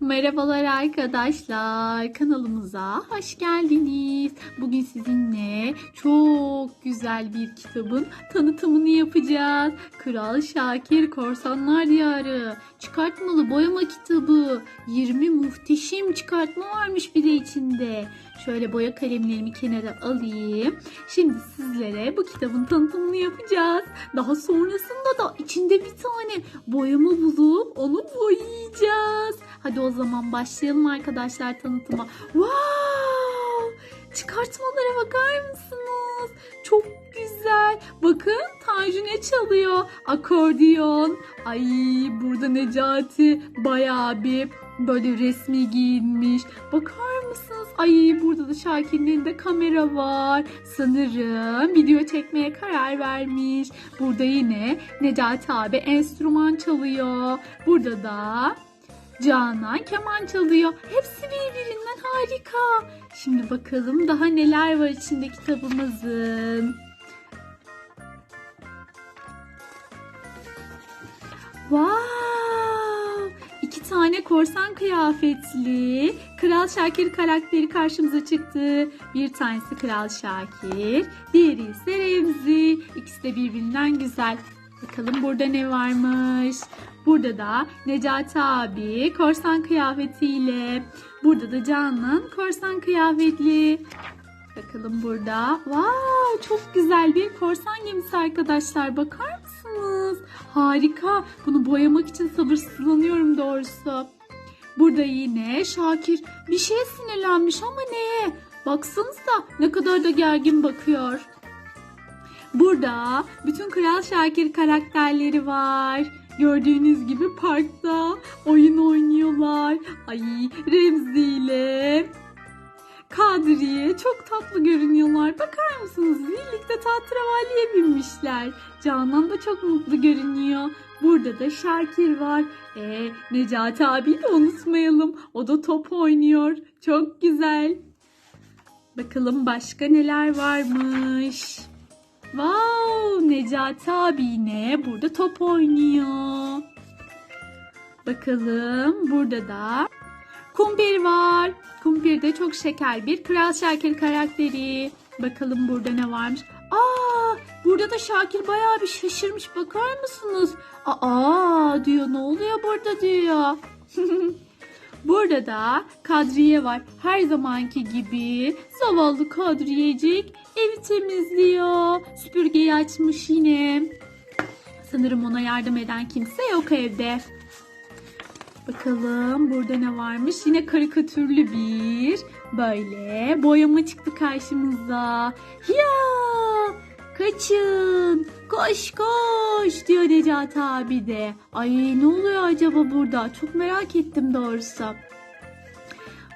Merhabalar arkadaşlar. Kanalımıza hoş geldiniz. Bugün sizinle çok güzel bir kitabın tanıtımını yapacağız. Kral Şakir Korsanlar Diyarı. Çıkartmalı boyama kitabı. 20 muhteşem çıkartma varmış bir de içinde. Şöyle boya kalemlerimi kenara alayım. Şimdi sizlere bu kitabın tanıtımını yapacağız. Daha sonrasında da içinde bir tane boyama bulup onu boyayacağız. Hadi o zaman başlayalım arkadaşlar tanıtıma. Wow! Çıkartmalara bakar mısınız? Çok güzel. Bakın Tanju ne çalıyor? Akordiyon. Ay burada Necati bayağı bir böyle resmi giyinmiş. Bakar mısınız? Ay burada da Şakir'in elinde kamera var. Sanırım video çekmeye karar vermiş. Burada yine Necati abi enstrüman çalıyor. Burada da Canan keman çalıyor. Hepsi birbirinden harika. Şimdi bakalım daha neler var içinde kitabımızın. Wow! İki tane korsan kıyafetli Kral Şakir karakteri karşımıza çıktı. Bir tanesi Kral Şakir, diğeri ise Remzi. İkisi de birbirinden güzel. Bakalım burada ne varmış. Burada da Necati abi korsan kıyafetiyle. Burada da Canan korsan kıyafetli. Bakalım burada. Wow, çok güzel bir korsan gemisi arkadaşlar. Bakar mısınız? Harika. Bunu boyamak için sabırsızlanıyorum doğrusu. Burada yine Şakir bir şeye sinirlenmiş ama neye? Baksanıza ne kadar da gergin bakıyor. Burada bütün Kral Şakir karakterleri var. Gördüğünüz gibi parkta oyun oynuyorlar. Ay Remzi ile Kadriye çok tatlı görünüyorlar. Bakar mısınız? Birlikte tahterevalliye binmişler. Canan da çok mutlu görünüyor. Burada da Şakir var. E, Necati abi de unutmayalım. O da top oynuyor. Çok güzel. Bakalım başka neler varmış. Wow, Necati abi yine burada top oynuyor. Bakalım burada da Kumpir var. Kumpir de çok şeker bir Kral Şakir karakteri. Bakalım burada ne varmış. Aa, burada da Şakir bayağı bir şaşırmış. Bakar mısınız? Aa diyor ne oluyor burada diyor. burada da Kadriye var. Her zamanki gibi zavallı Kadriyecik evi temizliyor. Süpürgeyi açmış yine. Sanırım ona yardım eden kimse yok evde. Bakalım burada ne varmış? Yine karikatürlü bir böyle boyama çıktı karşımıza. Ya kaçın koş koş diyor Necati abi de. Ay ne oluyor acaba burada? Çok merak ettim doğrusu.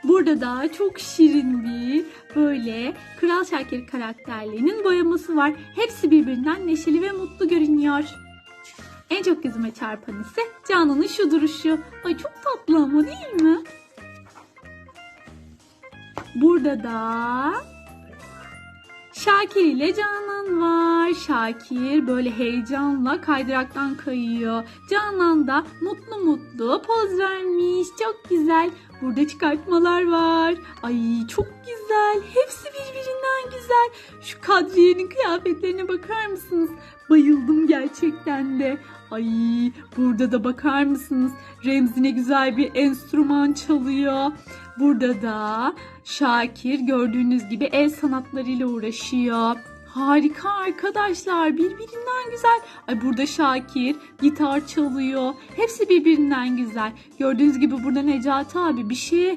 Burada da çok şirin bir böyle Kral Şakir karakterlerinin boyaması var. Hepsi birbirinden neşeli ve mutlu görünüyor. En çok gözüme çarpan ise Canan'ın şu duruşu. Ay çok tatlı ama değil mi? Burada da Şakir ile Canan var. Şakir böyle heyecanla kaydıraktan kayıyor. Canan da mutlu mutlu poz vermiş. Çok güzel. Burada çıkartmalar var. Ay çok güzel. Hepsi birbirinden güzel. Şu Kadriye'nin kıyafetlerine bakar mısınız? Bayıldım gerçekten de. Ay burada da bakar mısınız? Remzi ne güzel bir enstrüman çalıyor. Burada da Şakir gördüğünüz gibi el sanatlarıyla uğraşıyor. Harika arkadaşlar birbirinden güzel. Ay burada Şakir gitar çalıyor. Hepsi birbirinden güzel. Gördüğünüz gibi burada Necati abi bir şeye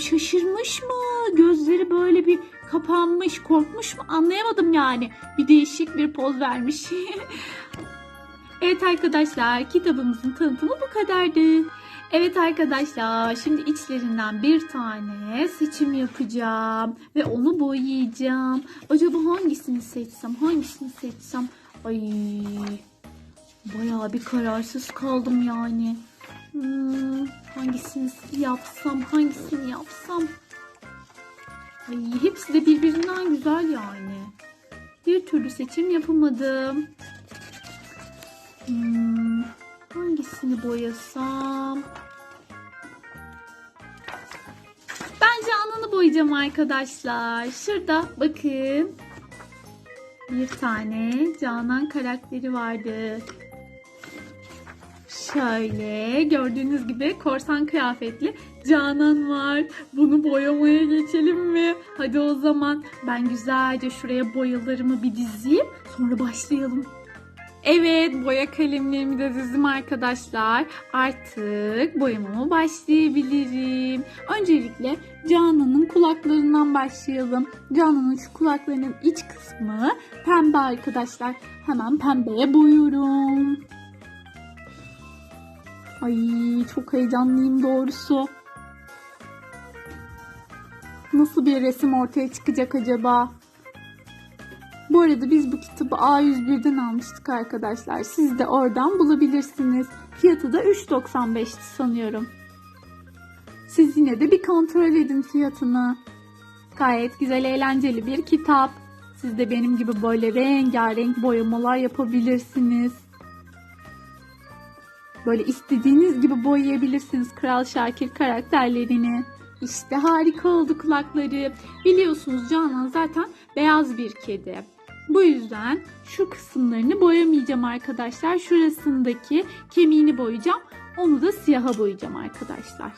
şaşırmış mı? Gözleri böyle bir kapanmış, korkmuş mu? Anlayamadım yani. Bir değişik bir poz vermiş. evet arkadaşlar kitabımızın tanıtımı bu kadardı. Evet arkadaşlar şimdi içlerinden bir tane seçim yapacağım ve onu boyayacağım. Acaba hangisini seçsem hangisini seçsem ay bayağı bir kararsız kaldım yani. Hmm, hangisini yapsam hangisini yapsam. Ay hepsi de birbirinden güzel yani. Bir türlü seçim yapamadım. Hmm, hangisini boyasam? boyayacağım arkadaşlar. Şurada bakın. Bir tane Canan karakteri vardı. Şöyle gördüğünüz gibi korsan kıyafetli Canan var. Bunu boyamaya geçelim mi? Hadi o zaman ben güzelce şuraya boyalarımı bir dizeyim. Sonra başlayalım. Evet boya kalemlerimi de dizdim arkadaşlar. Artık boyamama başlayabilirim. Öncelikle Canan'ın kulaklarından başlayalım. Canan'ın şu kulaklarının iç kısmı pembe arkadaşlar. Hemen pembeye boyuyorum. Ay çok heyecanlıyım doğrusu. Nasıl bir resim ortaya çıkacak acaba? Bu arada biz bu kitabı A101'den almıştık arkadaşlar. Siz de oradan bulabilirsiniz. Fiyatı da 3.95'ti sanıyorum. Siz yine de bir kontrol edin fiyatını. Gayet güzel, eğlenceli bir kitap. Siz de benim gibi böyle rengarenk boyamalar yapabilirsiniz. Böyle istediğiniz gibi boyayabilirsiniz Kral Şakir karakterlerini. İşte harika oldu kulakları. Biliyorsunuz Canan zaten beyaz bir kedi. Bu yüzden şu kısımlarını boyamayacağım arkadaşlar. Şurasındaki kemiğini boyayacağım. Onu da siyaha boyayacağım arkadaşlar.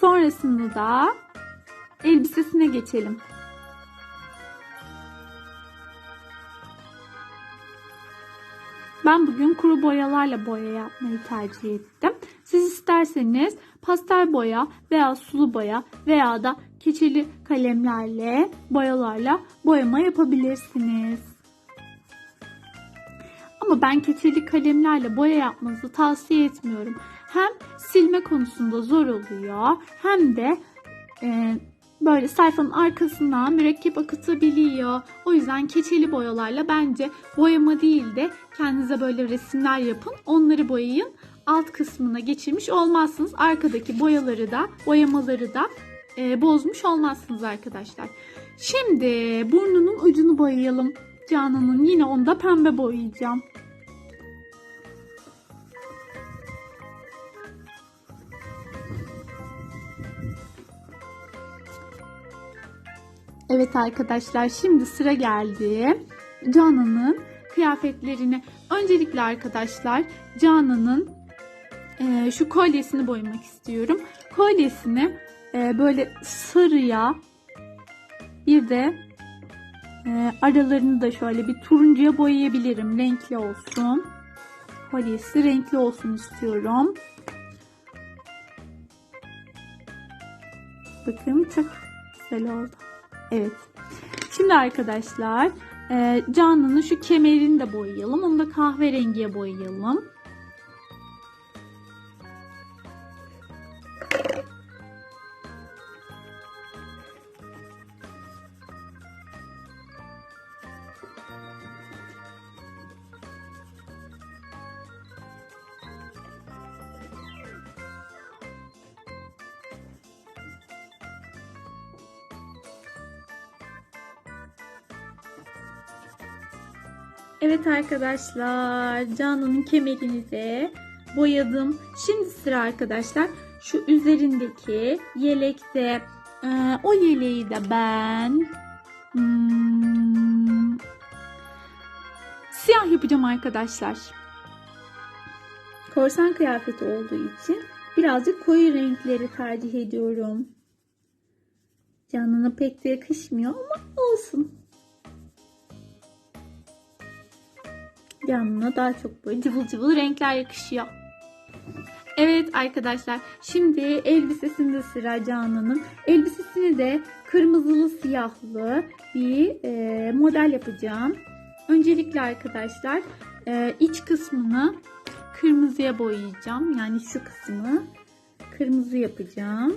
Sonrasında da elbisesine geçelim. Ben bugün kuru boyalarla boya yapmayı tercih ettim. Siz isterseniz pastel boya veya sulu boya veya da keçeli kalemlerle, boyalarla boyama yapabilirsiniz. Ama ben keçeli kalemlerle boya yapmanızı tavsiye etmiyorum. Hem silme konusunda zor oluyor hem de e, böyle sayfanın arkasından mürekkep akıtabiliyor. O yüzden keçeli boyalarla bence boyama değil de kendinize böyle resimler yapın. Onları boyayın. Alt kısmına geçirmiş olmazsınız. Arkadaki boyaları da boyamaları da e, bozmuş olmazsınız arkadaşlar. Şimdi burnunun ucunu boyayalım. Canan'ın yine onda pembe boyayacağım. Evet arkadaşlar şimdi sıra geldi. Canan'ın kıyafetlerini. Öncelikle arkadaşlar Canan'ın e, şu kolyesini boyamak istiyorum. Kolyesini e, böyle sarıya bir de e, aralarını da şöyle bir turuncuya boyayabilirim. Renkli olsun. Kolyesi renkli olsun istiyorum. Bakın çok güzel oldu. Evet. Şimdi arkadaşlar e, Canan'ın şu kemerini de boyayalım. Onu da kahverengiye boyayalım. Evet arkadaşlar Canan'ın kemerini de boyadım. Şimdi sıra arkadaşlar şu üzerindeki yelekte e, o yeleği de ben hmm, siyah yapacağım arkadaşlar. Korsan kıyafeti olduğu için birazcık koyu renkleri tercih ediyorum. Canan'a pek de yakışmıyor ama olsun. Yanına daha çok böyle cıvıl cıvıl renkler yakışıyor. Evet arkadaşlar şimdi elbisesinde sıra Canan'ın. Elbisesini de kırmızılı siyahlı bir e, model yapacağım. Öncelikle arkadaşlar e, iç kısmını kırmızıya boyayacağım. Yani şu kısmı kırmızı yapacağım.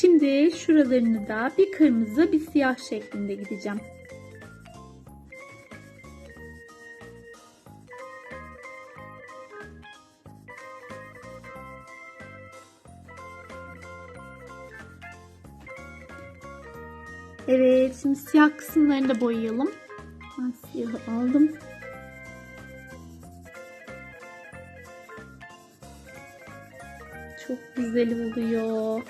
Şimdi şuralarını da bir kırmızı bir siyah şeklinde gideceğim. Evet şimdi siyah kısımlarını da boyayalım. Ben siyahı aldım. Çok güzel oluyor.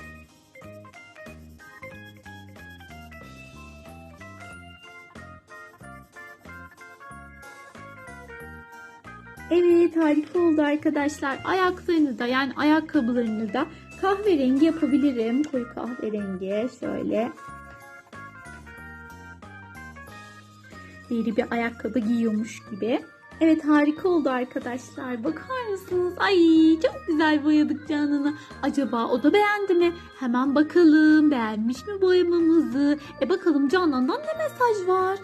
Harika oldu arkadaşlar. Ayaklarını da yani ayakkabılarını da kahverengi yapabilirim. Koyu kahverengi şöyle. Deri bir ayakkabı giyiyormuş gibi. Evet harika oldu arkadaşlar. Bakar mısınız? Ay çok güzel boyadık Canan'ı. Acaba o da beğendi mi? Hemen bakalım beğenmiş mi boyamamızı? E bakalım Canan'dan ne mesaj var?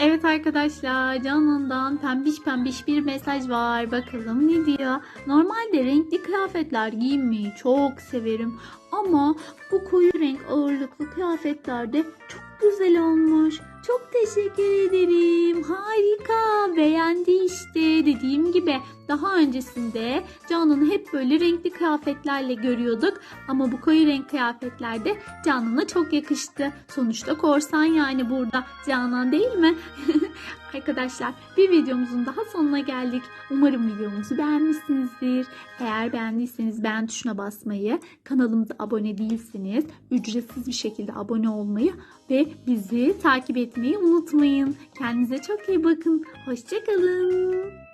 Evet arkadaşlar Canan'dan pembiş pembiş bir mesaj var. Bakalım ne diyor? Normalde renkli kıyafetler giymeyi çok severim. Ama bu koyu renk ağırlıklı kıyafetlerde çok güzel olmuş. Çok teşekkür ederim. Harika. Beğendi işte. Dediğim gibi daha öncesinde Canan'ı hep böyle renkli kıyafetlerle görüyorduk. Ama bu koyu renk kıyafetlerde Canan'a çok yakıştı. Sonuçta korsan yani burada Canan değil mi? Arkadaşlar bir videomuzun daha sonuna geldik. Umarım videomuzu beğenmişsinizdir. Eğer beğendiyseniz beğen tuşuna basmayı, kanalımıza abone değilseniz ücretsiz bir şekilde abone olmayı ve bizi takip etmeyi unutmayın. Kendinize çok iyi bakın. Hoşçakalın.